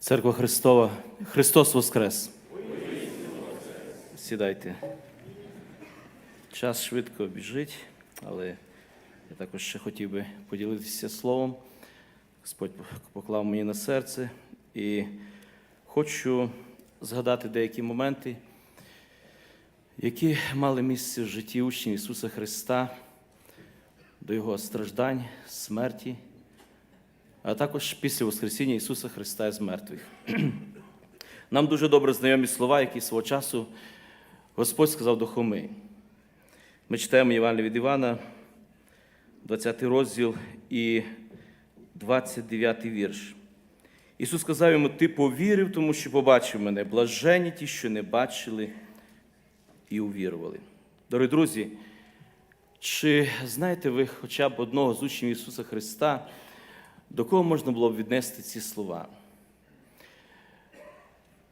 Церква Христова, Христос Воскрес. Сідайте. Час швидко біжить, але я також ще хотів би поділитися словом. Господь поклав мені на серце і хочу згадати деякі моменти, які мали місце в житті учнів Ісуса Христа до Його страждань, смерті а також після Воскресіння Ісуса Христа з мертвих. Нам дуже добре знайомі слова, які свого часу Господь сказав до Хоми. Ми читаємо Євангелія від Івана, 20 розділ і 29 вірш. Ісус сказав йому: Ти повірив, тому що побачив мене, блажені ті, що не бачили і увірували. Дорогі друзі, чи знаєте ви хоча б одного з учнів Ісуса Христа? До кого можна було б віднести ці слова?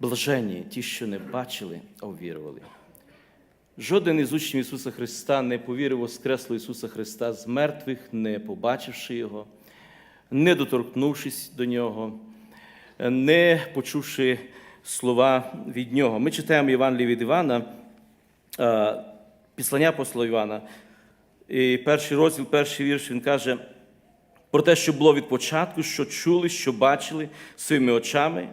Блаженні ті, що не бачили, а увірували. Жоден із учнів Ісуса Христа не повірив Воскресло Ісуса Христа з мертвих, не побачивши Його, не доторкнувшись до Нього, не почувши слова від Нього. Ми читаємо Євангеліє від Івана, післання апостола Івана, і перший розділ, перший вірш, він каже, про те, що було від початку, що чули, що бачили своїми очами,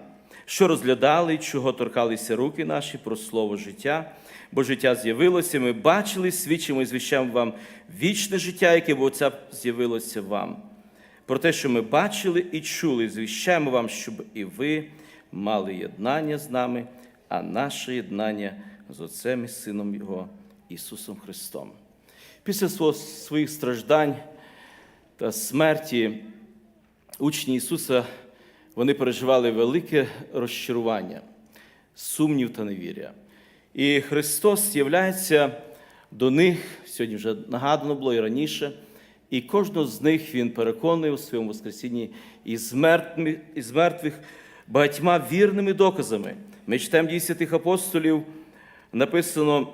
що розглядали, чого торкалися руки наші про слово життя. Бо життя з'явилося, ми бачили, свідчимо і звіщаємо вам вічне життя, яке в Отця з'явилося вам. Про те, що ми бачили і чули, звіщаємо вам, щоб і ви мали єднання з нами, а наше єднання з Отцем і Сином Його Ісусом Христом. Після своїх страждань та смерті учні Ісуса вони переживали велике розчарування, сумнів та невір'я. І Христос з'являється до них, сьогодні вже нагадано було і раніше, і кожного з них Він переконує у своєму Воскресінні із мертвих, багатьма вірними доказами. Ми читаємо дії святих апостолів, написано,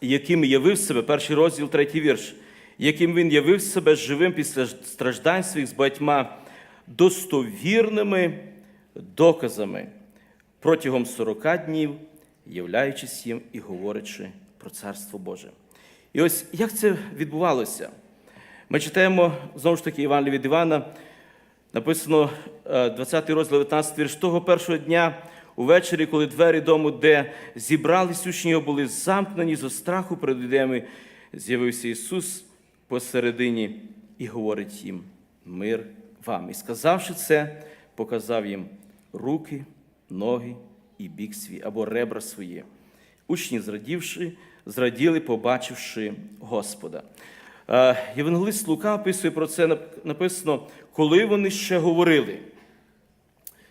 яким явив себе, перший розділ, третій вірш яким він явив себе живим після страждань своїх з багатьма достовірними доказами протягом 40 днів, являючись їм і говорячи про Царство Боже. І ось як це відбувалося? Ми читаємо знову ж таки Івангелія від Івана, написано 20 розділ 19 вірш того першого дня. Увечері, коли двері дому, де зібрались учні його, були замкнені зо страху перед ідеями, з'явився Ісус посередині і говорить їм мир вам. І сказавши це, показав їм руки, ноги і бік свій або ребра свої. Учні, зрадівши, зраділи, побачивши Господа. Євангелист Лука описує про це написано, коли вони ще говорили.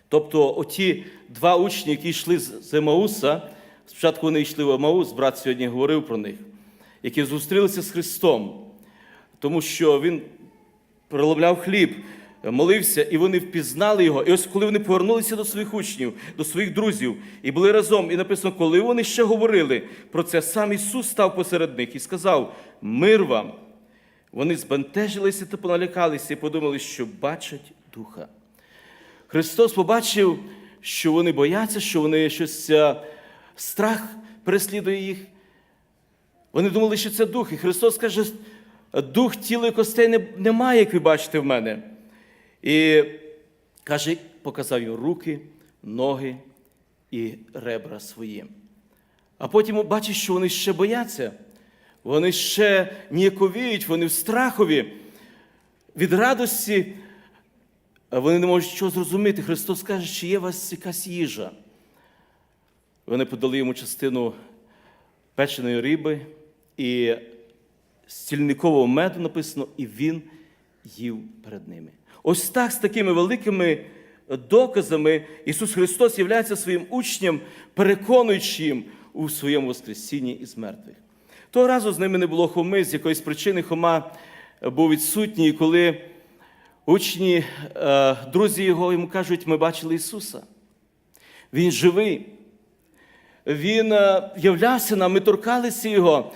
Тобто, оті два учні, які йшли з Емауса, спочатку вони йшли в Емаус, брат сьогодні говорив про них, які зустрілися з Христом тому що він приловляв хліб, молився, і вони впізнали його. І ось коли вони повернулися до своїх учнів, до своїх друзів, і були разом, і написано, коли вони ще говорили про це, сам Ісус став посеред них і сказав: Мир вам! Вони збентежилися та поналякалися і подумали, що бачать Духа. Христос побачив, що вони бояться, що вони щось страх переслідує їх. Вони думали, що це дух. І Христос каже, дух тіла і костей немає, як ви бачите в мене. І каже, показав їм руки, ноги і ребра свої. А потім бачить, що вони ще бояться, вони ще ніяковіють, вони в страхові. Від радості вони не можуть чого зрозуміти. Христос каже, чи є у вас якась їжа. Вони подали йому частину печеної риби і стільникового меду написано, і він їв перед ними. Ось так з такими великими доказами Ісус Христос є своїм учням, переконуючи їм у своєму Воскресінні із мертвих. Того разу з ними не було Хоми, з якоїсь причини Хома був відсутній, коли учні, е, друзі його йому кажуть, ми бачили Ісуса. Він живий. Він е, являвся нам, ми торкалися Його.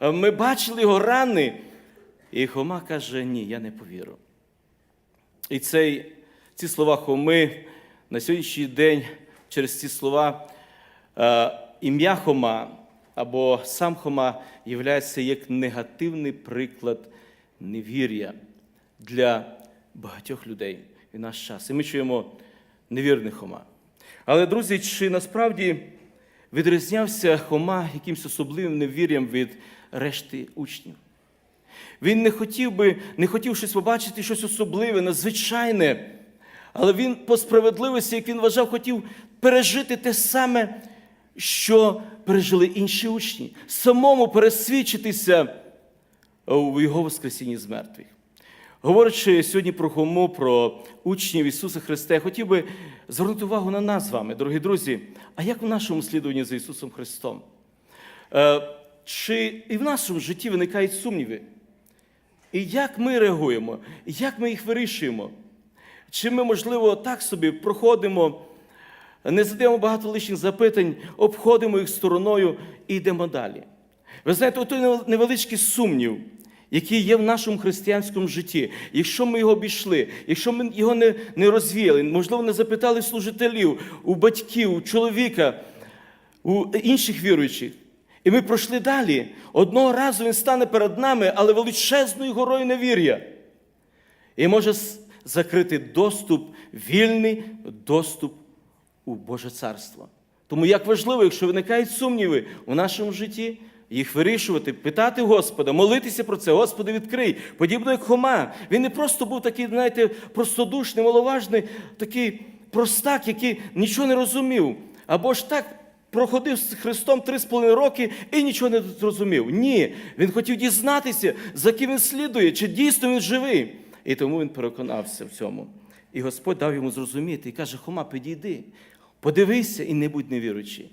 Е, ми бачили його рани. І Хома каже, ні, я не повірю. І цей, ці слова Хоми на сьогоднішній день через ці слова е, ім'я Хома або сам Хома є як негативний приклад невір'я для багатьох людей в наш час. І ми чуємо невірний Хома. Але, друзі, чи насправді відрізнявся Хома якимось особливим невір'ям від решти учнів? Він не хотів би, не хотів щось побачити, щось особливе, надзвичайне. Але він по справедливості, як він вважав, хотів пережити те саме, що пережили інші учні, самому пересвідчитися у його Воскресінні з мертвих. Говорячи сьогодні про Хому, про учнів Ісуса Христа, я хотів би звернути увагу на нас з вами, дорогі друзі. А як в нашому слідуванні за Ісусом Христом? Е, Чи і в нашому житті виникають сумніви? І як ми реагуємо, як ми їх вирішуємо? Чи ми, можливо, так собі проходимо, не задаємо багато лишніх запитань, обходимо їх стороною і йдемо далі? Ви знаєте, той невеличкий сумнів, який є в нашому християнському житті, якщо ми його обійшли, якщо ми його не, не розвіяли, можливо, не запитали служителів, у батьків, у чоловіка, у інших віруючих, і ми пройшли далі. Одного разу він стане перед нами, але величезною горою невір'я. І може закрити доступ, вільний доступ у Боже Царство. Тому як важливо, якщо виникають сумніви у нашому житті, їх вирішувати, питати Господа, молитися про це, Господи, відкрий. Подібно як Хома. Він не просто був такий, знаєте, простодушний, маловажний, такий простак, який нічого не розумів. Або ж так проходив з Христом три з половиною роки і нічого не зрозумів. Ні, він хотів дізнатися, за ким він слідує, чи дійсно він живий. І тому він переконався в цьому. І Господь дав йому зрозуміти і каже: Хома, підійди, подивися і не будь невіруючий.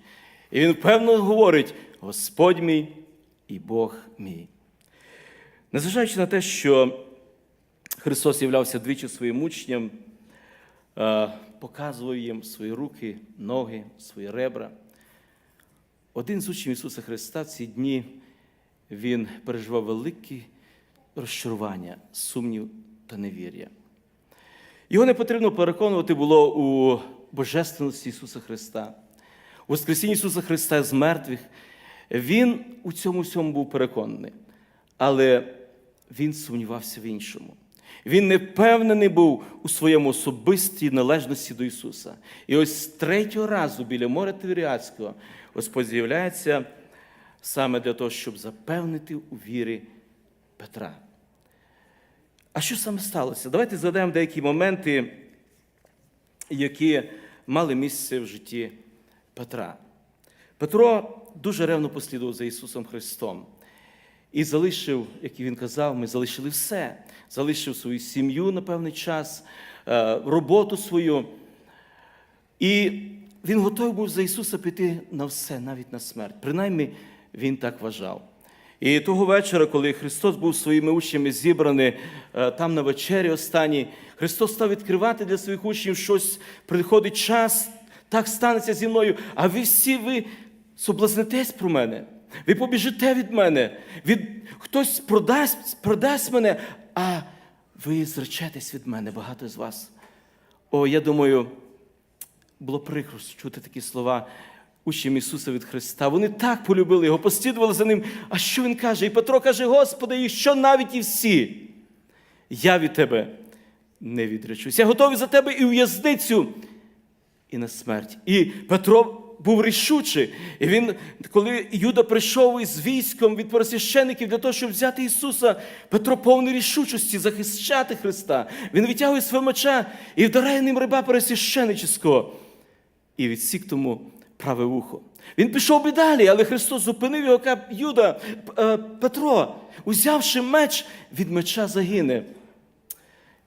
І він впевнено говорить: Господь мій і Бог мій. Незважаючи на те, що Христос являвся двічі своїм учням, е, показував їм свої руки, ноги, свої ребра. Один з учнів Ісуса Христа в ці дні він переживав велике розчарування, сумнів та невір'я. Його не потрібно переконувати було у Божественності Ісуса Христа, у Воскресінні Ісуса Христа з мертвих. Він у цьому всьому був переконаний, але він сумнівався в іншому. Він не впевнений був у своєму особистій належності до Ісуса. І ось третього разу біля моря Тивіріатського Господь з'являється саме для того, щоб запевнити у вірі Петра. А що саме сталося? Давайте згадаємо деякі моменти, які мали місце в житті Петра. Петро дуже ревно послідував за Ісусом Христом і залишив, як він казав, ми залишили все. Залишив свою сім'ю на певний час, е, роботу свою. І він готовий був за Ісуса піти на все, навіть на смерть. Принаймні, він так вважав. І того вечора, коли Христос був своїми учнями зібраний е, там на вечері останній, Христос став відкривати для своїх учнів щось, приходить час, так станеться зі мною, а ви всі ви соблазнитесь про мене. Ви побіжите від мене, від... хтось продасть, продасть мене, а ви зречетесь від мене, багато з вас. О, я думаю, було прикро чути такі слова учням Ісуса від Христа. Вони так полюбили його, послідували за ним. А що він каже? І Петро каже: Господи, і що навіть і всі? Я від тебе не відречусь. Я готовий за тебе і в'язницю, і на смерть. І Петро був рішучий. І він, коли Юда прийшов із військом від пересвящеників для того, щоб взяти Ісуса, Петро повний рішучості захищати Христа. Він витягує свого меча і вдаряє ним раба пересвященического. І відсік тому праве вухо. Він пішов би далі, але Христос зупинив його, каже, Юда, е, Петро, узявши меч, від меча загине.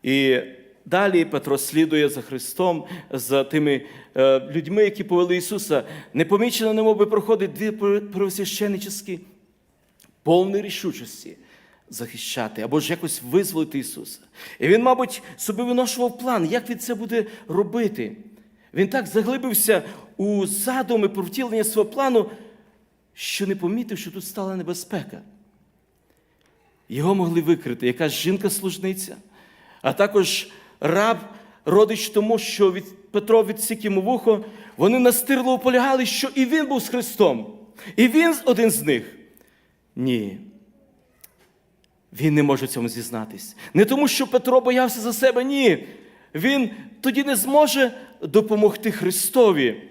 І далі Петро слідує за Христом, за тими е, людьми, які повели Ісуса. Непомічено, немов би проходить дві первосвященническі, повні рішучості захищати або ж якось визволити Ісуса. І він, мабуть, собі виношував план, як він це буде робити. Він так заглибився у задуми про втілення свого плану, що не помітив, що тут стала небезпека. Його могли викрити якась жінка-служниця, а також раб родич тому, що від Петро відсік йому вухо, вони настирливо полягали, що і він був з Христом, і він один з них. Ні. Він не може в цьому зізнатись. Не тому, що Петро боявся за себе, ні. Він тоді не зможе допомогти Христові.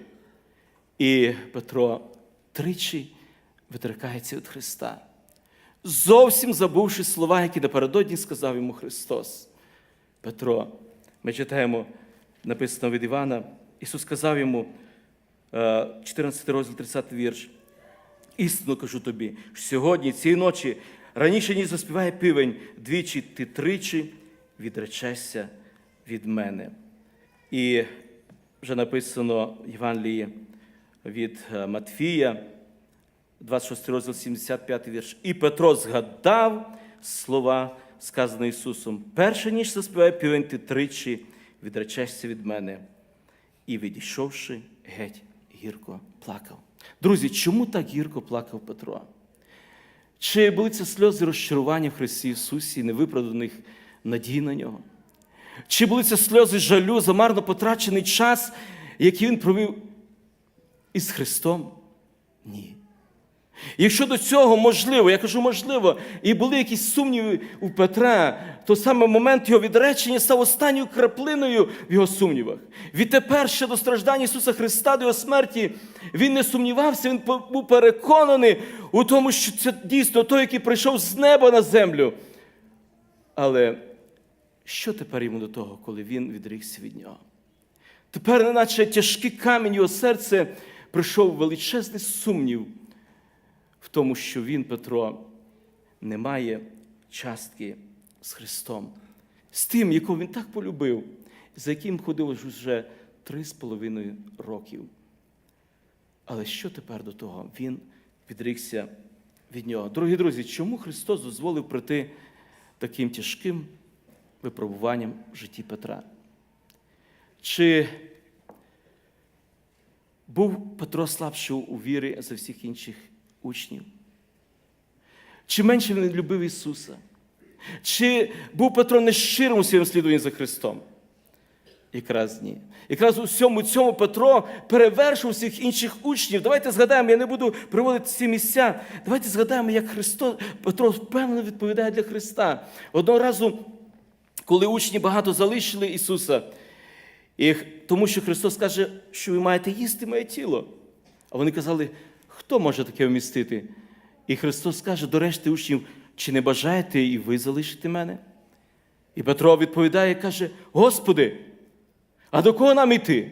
І Петро тричі витрикається від Христа, зовсім забувши слова, які напередодні сказав йому Христос. Петро, ми читаємо, написано від Івана, Ісус сказав йому, е, 14 розділ, 30 вірш. Істинно кажу тобі, що сьогодні, цієї ночі, раніше ніж заспіває півень, двічі ти тричі відречешся від мене. І вже написано в Євангелії від е, Матфія, 26 розділ, 75 вірш. І Петро згадав слова, сказані Ісусом. Перше ніж заспіває півень, ти тричі відречешся від мене. І відійшовши геть, гірко плакав. Друзі, чому так гірко плакав Петро? Чи були це сльози розчарування в Христі Ісусі, невиправданих надій на нього? Чи були це сльози жалю за марно потрачений час, який він провів із Христом? Ні. Якщо до цього можливо, я кажу можливо, і були якісь сумніви у Петра, то саме момент його відречення став останньою краплиною в його сумнівах. Відтепер ще до страждання Ісуса Христа, до його смерті, він не сумнівався, він був переконаний у тому, що це дійсно той, який прийшов з неба на землю. Але що тепер йому до того, коли він відрікся від нього? Тепер, неначе тяжкий камінь його серце, прийшов величезний сумнів в тому, що він, Петро, не має частки з Христом, з тим, якого він так полюбив, за яким ходив вже три з половиною років. Але що тепер до того? Він відрікся від нього. Дорогі друзі, чому Христос дозволив прийти таким тяжким випробуванням в житті Петра? Чи був Петро слабший у вірі за всіх інших учнів? Чи менше він любив Ісуса? Чи був Петро нещирим у своєму слідуванні за Христом? Якраз ні. Якраз у всьому цьому Петро перевершив всіх інших учнів. Давайте згадаємо, я не буду приводити ці місця. Давайте згадаємо, як Христос, Петро впевнено відповідає для Христа. Одного разу, коли учні багато залишили Ісуса, і, тому що Христос каже, що ви маєте їсти моє тіло. А вони казали, хто може таке вмістити? І Христос каже до решти учнів, чи не бажаєте і ви залишити мене? І Петро відповідає і каже: Господи, а до кого нам іти?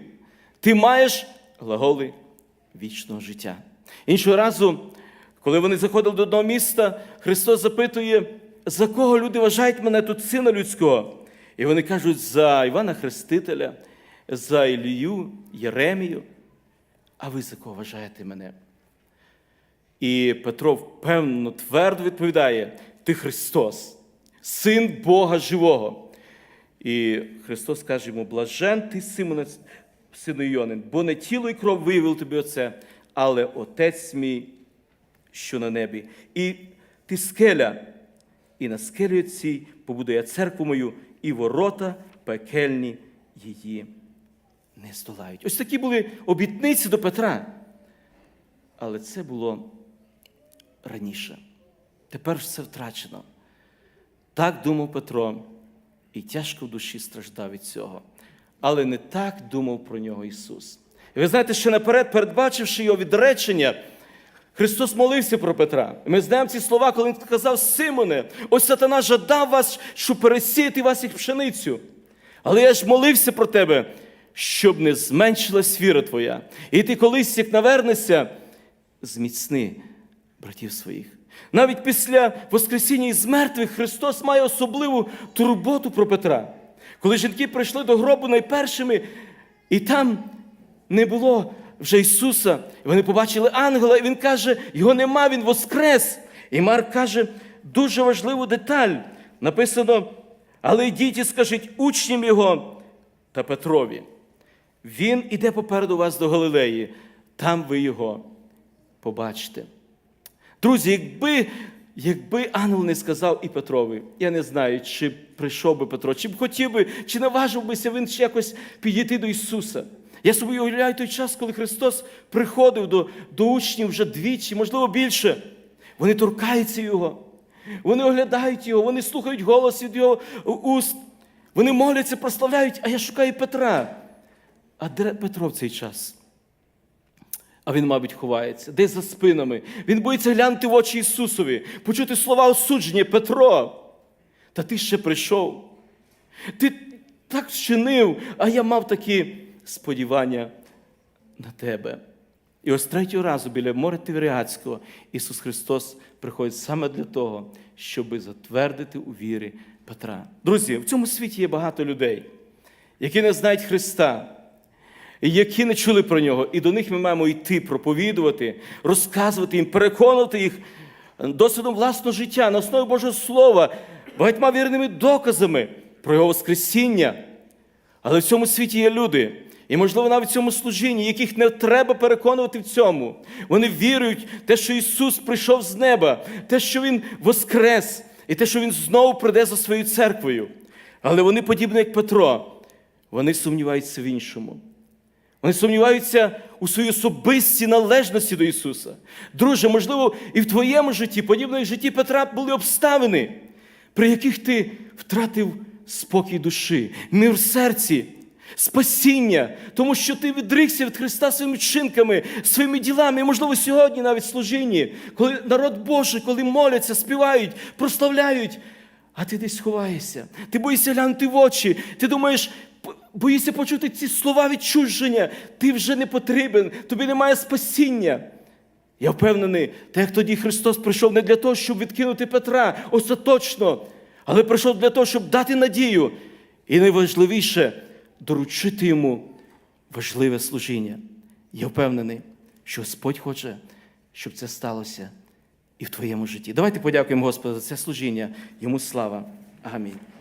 Ти маєш глаголи вічного життя. Іншого разу, коли вони заходили до одного міста, Христос запитує, за кого люди вважають мене тут сина людського? І вони кажуть, за Івана Хрестителя, за Ілію, Єремію. А ви за кого вважаєте мене? І Петро впевнено, твердо відповідає: Ти Христос, син Бога живого. І Христос каже йому: блажен ти, Симоне, сину Йонин, бо не тіло і кров виявив тобі оце, але Отець мій, що на небі. І ти скеля, і на скелі цій побудує церкву мою, і ворота пекельні її не здолають. Ось такі були обітниці до Петра. Але це було раніше. Тепер все втрачено. Так думав Петро, і тяжко в душі страждав від цього. Але не так думав про нього Ісус. І ви знаєте, що наперед, передбачивши його відречення, Христос молився про Петра. Ми знаємо ці слова, коли Він сказав: Симоне, ось сатана жадав вас, щоб пересіяти вас як пшеницю. Але я ж молився про тебе, щоб не зменшилась віра твоя. І ти колись, як навернешся, зміцни братів своїх. Навіть після Воскресіння із мертвих Христос має особливу турботу про Петра. Коли жінки прийшли до гробу найпершими, і там не було вже Ісуса, вони побачили ангела, і Він каже, його нема, Він воскрес. І Марк каже дуже важливу деталь. Написано, але йдіть і скажіть учням Його та Петрові. Він іде попереду вас до Галилеї, там ви його побачите. Друзі, якби Якби ангел не сказав і Петрові, я не знаю, чи прийшов би Петро, чи б хотів би, чи наважив бися він ще якось підійти до Ісуса. Я собі уявляю той час, коли Христос приходив до, до учнів вже двічі, можливо, більше. Вони торкаються Його, вони оглядають Його, вони слухають голос від Його уст, вони моляться, прославляють, а я шукаю Петра. А де Петро в цей час? А він, мабуть, ховається, десь за спинами. Він боїться глянути в очі Ісусові, почути слова осудження Петро. Та ти ще прийшов. Ти так вчинив, а я мав такі сподівання на тебе. І ось третього разу біля моря Тиверіадського Ісус Христос приходить саме для того, щоб затвердити у вірі Петра. Друзі, в цьому світі є багато людей, які не знають Христа, які не чули про нього, і до них ми маємо йти, проповідувати, розказувати їм, переконувати їх досвідом власного життя на основі Божого Слова, багатьма вірними доказами про його Воскресіння. Але в цьому світі є люди, і, можливо, навіть в цьому служінні, яких не треба переконувати в цьому. Вони вірують в те, що Ісус прийшов з неба, те, що Він воскрес, і те, що Він знову прийде за своєю церквою. Але вони, подібні як Петро, вони сумніваються в іншому. Вони сумніваються у своїй особистій належності до Ісуса. Друже, можливо, і в твоєму житті, подібно в житті Петра, були обставини, при яких ти втратив спокій душі, мир в серці, спасіння, тому що ти відрікся від Христа своїми вчинками, своїми ділами. І, можливо, сьогодні навіть в служінні, коли народ Божий, коли моляться, співають, прославляють, а ти десь ховаєшся. Ти боїшся глянути в очі, ти думаєш, боїшся почути ці слова відчуження, ти вже не потрібен, тобі немає спасіння. Я впевнений, так як тоді Христос прийшов не для того, щоб відкинути Петра остаточно, але прийшов для того, щоб дати надію. І найважливіше доручити йому важливе служіння. Я впевнений, що Господь хоче, щоб це сталося і в твоєму житті. Давайте подякуємо Господу за це служіння. Йому слава. Амінь.